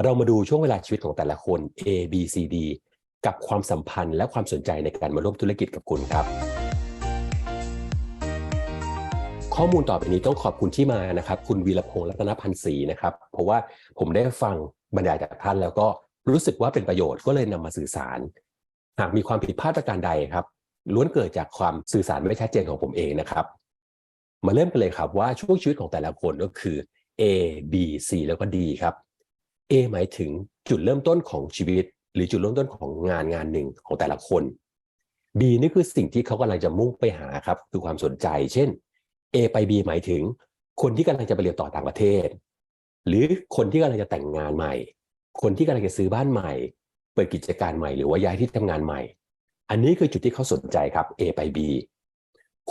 เรามาดูช่วงเวลาชีวิตของแต่ละคน A B C D กับความสัมพันธ์และความสนใจในการมาร่วมธุรกิจกับคุณครับ ข้อมูลต่อไปนี้ต้องขอบคุณที่มานะครับ คุณวีรพงษ์รัตนพันธ์ศรีนะครับ เพราะว่าผมได้ฟังบรรยายจากท่าน แล้วก็รู้สึกว่าเป็นประโยชน์ก็เลยนำมาสื่อสาร หากมีความผิดพลาดประการใดครับ ล้วนเกิดจากความสื่อสารไม่ชัดเจนของผมเองนะครับ มาเริ่มกันเลยครับว่าช่วงชีวิตของแต่ละคนก็คือ A B C แล้วก็ D ครับ A หมายถึงจุดเริ่มต้นของชีวิต หรือจุดเริ่มต้นของงานงานหนึ่งของแต่ละคน B นี่คือสิ่งที่เขากำลังจะมุ่งไปหาครับคือความสนใจ เช่น A ไป B หมายถึง คนที่กำลังจะไปเรียนต่อต่างประเทศ หรือคนที่กำลังจะแต่งงานใหม่ คนที่กำลังจะซื้อบ้านใหม่ เปิดกิจการใหม่หรือว่าย้ายที่ทำงานใหม่ อันนี้คือจุดที่เขาสนใจครับ A ไป B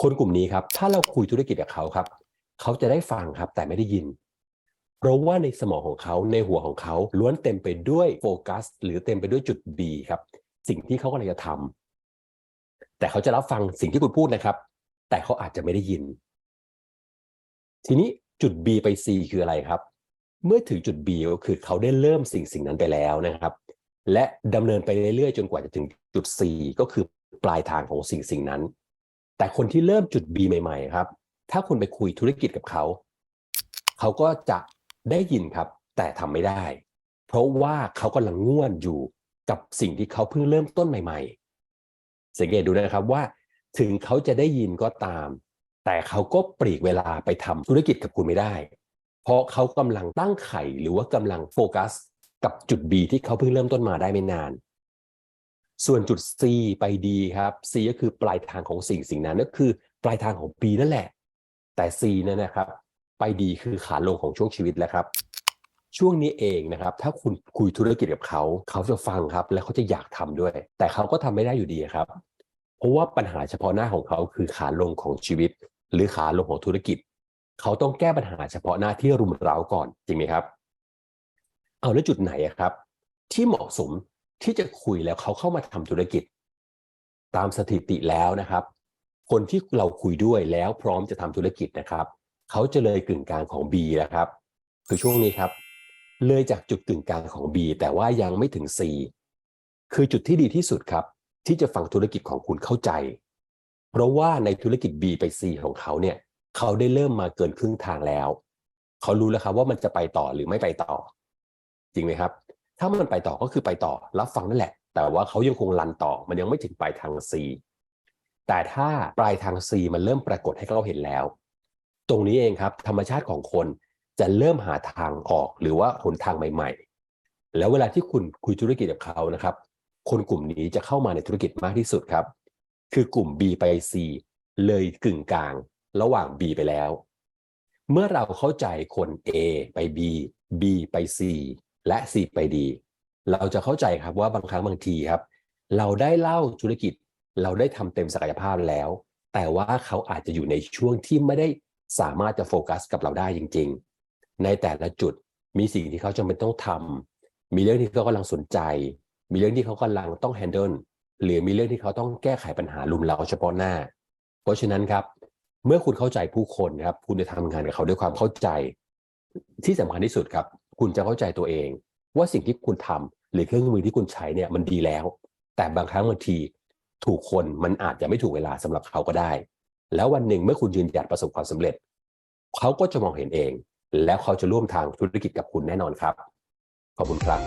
คนกลุ่มนี้ครับ ถ้าเราคุยธุรกิจกับเขาครับ เขาจะได้ฟังครับแต่ไม่ได้ยิน เพราะว่าในสมองของเขาในหัวของเขาล้วนเต็มไปด้วยโฟกัส หรือเต็มไปด้วยจุด B ครับ สิ่งที่เขากำลังจะทำแต่เขาจะรับฟังสิ่งที่คุณพูดนะครับ แต่เขาอาจจะไม่ได้ยิน ทีนี้จุด B ไป C คืออะไรครับ เมื่อถึงจุด B ก็คือเขาได้เริ่มสิ่งสิ่งนั้นไปแล้วนะครับ และดำเนินไปเรื่อยๆ จนกว่าจะถึงจุด C ก็คือปลายทางของสิ่งสิ่งนั้น แต่คนที่เริ่มจุด B ใหม่ ๆ ครับ ถ้าคุณไปคุยธุรกิจกับเขา เขาก็จะ ได้ยินครับ แต่ทำไม่ได้ เพราะว่าเขากำลังง่วนอยู่กับสิ่งที่เขาเพิ่งเริ่มต้นใหม่ ๆ สังเกตดูนะครับว่า ถึงเขาจะได้ยินก็ตาม แต่เขาก็ปลีกเวลาไปทำธุรกิจกับคุณไม่ได้ เพราะเขากำลังตั้งไข่หรือว่ากำลังโฟกัส กับจุด B ที่เขาเพิ่งเริ่มต้นมาได้ไม่นาน ส่วนจุด C ไป D ครับ C ก็คือปลายทางของสิ่งสิ่งนั้นก็คือ ปลายทางของ B นั่นแหละ แต่ C นั่นนะครับ ไปดีคือขาลงของช่วงชีวิตแล้วครับ ช่วงนี้เองนะครับ ถ้าคุณคุยธุรกิจกับเขา เขาจะฟังครับ และเขาจะอยากทำด้วย แต่เขาก็ทำไม่ได้อยู่ดีครับ เพราะว่าปัญหาเฉพาะหน้าของเขาคือขาลงของชีวิต หรือขาลงของธุรกิจ เขาต้องแก้ปัญหาเฉพาะหน้าที่รุมเร้าก่อนจริงไหมครับ เอาแล้วจุดไหนครับ ที่เหมาะสมที่จะคุยแล้วเขาเข้ามาทำธุรกิจ ตามสถิติแล้วนะครับ คนที่เราคุยด้วยแล้วพร้อมจะทำธุรกิจนะครับ เขาจะเลยกึ่งกลางของ B นะครับ คือช่วงนี้ครับ เลยจากจุดกึ่งกลางของ B แต่ว่ายังไม่ถึง C คือจุดที่ดีที่สุดครับ ที่จะฟังธุรกิจของคุณเข้าใจ เพราะว่าในธุรกิจ B ไป C ของเขาเนี่ย เขาได้เริ่มมาเกินครึ่งทางแล้ว เขารู้แล้วครับว่ามันจะไปต่อหรือไม่ไปต่อ จริงไหมครับ ถ้ามันไปต่อก็คือไปต่อรับฟังนั่นแหละ แต่ว่าเขายังคงรันต่อ มันยังไม่ถึงปลายทาง C แต่ถ้าปลายทาง C มันเริ่มปรากฏให้เขาเห็นแล้ว ตรงนี้เองครับ ธรรมชาติของคนจะเริ่มหาทางออกหรือว่าหนทางใหม่ ๆ แล้วเวลาที่คุณคุยธุรกิจกับเขานะครับ คนกลุ่มนี้จะเข้ามาในธุรกิจมากที่สุดครับ คือกลุ่ม B ไป C เลยกึ่งกลาง ระหว่าง B ไปแล้ว เมื่อเราเข้าใจคน A ไป B B ไป C และ C ไป D เราจะเข้าใจครับว่าบางครั้งบางทีครับ เราได้เล่าธุรกิจ เราได้ทำเต็มศักยภาพแล้ว แต่ว่าเขาอาจจะอยู่ในช่วงที่ไม่ได้ สามารถจะโฟกัสกับเราได้จริง ๆ ในแต่ละจุดมีสิ่งที่เขาจำเป็นต้องทำมีเรื่องที่เขากำลังสนใจ มีเรื่องที่เขากำลังต้องแฮนเดิลหรือมีเรื่องที่เขาต้องแก้ไขปัญหาลุมเราเฉพาะหน้า เพราะฉะนั้นครับ เมื่อคุณเข้าใจผู้คนครับ คุณจะทำงานกับเขาด้วยความเข้าใจ ที่สำคัญที่สุดครับ คุณจะเข้าใจตัวเอง ว่าสิ่งที่คุณทำหรือเครื่องมือที่คุณใช้เนี่ยมันดีแล้ว แต่บางครั้งบางทีถูกคนมันอาจจะไม่ถูกเวลาสำหรับเขาก็ได้ แล้ววันหนึ่งเมื่อคุณยืนหยัดประสบความสำเร็จ เขาก็จะมองเห็นเอง แล้วเขาจะร่วมทางธุรกิจกับคุณแน่นอนครับ ขอบคุณครับ